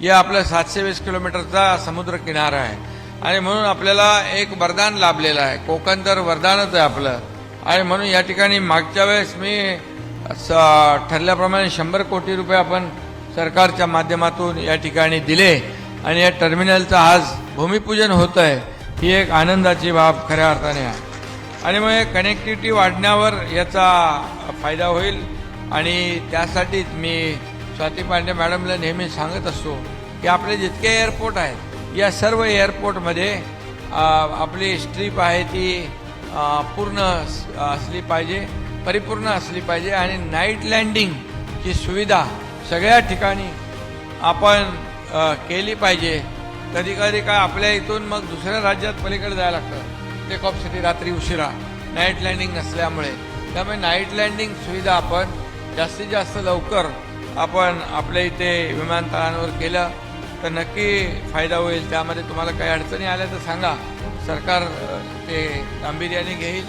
या आपलं सातशे वीस किलोमीटरचा समुद्र किनारा आहे. आणि म्हणून आपल्याला एक वरदान लाभलेलं आहे. कोकण तर वरदानच आहे आपलं. आणि म्हणून या ठिकाणी मागच्या वेळेस मी स- ठरल्याप्रमाणे शंभर कोटी रुपये आपण सरकारच्या माध्यमातून या ठिकाणी दिले. आणि या टर्मिनलचं आज भूमिपूजन होत आहे. ही एक आनंदाची बाब खऱ्या अर्थाने आहे. आणि मग कनेक्टिव्हिटी वाढण्यावर याचा फायदा होईल. आणि त्यासाठीच मी स्वाती पांडे मॅडमला नेहमी सांगत असतो की आपले जितके एअरपोर्ट आहेत या सर्व एअरपोर्टमध्ये आपली स्ट्रीप आहे ती पूर्ण अस- असली पाहिजे परिपूर्ण असली पाहिजे आणि नाईट लँडिंगची सुविधा सगळ्या ठिकाणी आपण केली पाहिजे. कधी कधी काय आपल्या इथून मग दुसऱ्या राज्यात पलीकडे जायला लागतं. टेक ऑफसाठी सिटी रात्री उशिरा नाईट लँडिंग नसल्यामुळे. त्यामुळे नाईट लँडिंग सुविधा आपण जास्तीत जास्त लवकर आपण आपल्या इथे विमानतळांवर केलं तर नक्की फायदा होईल. त्यामध्ये तुम्हाला काही अडचणी आल्या तर सांगा. सरकार ते गांभीर्याने घेईल.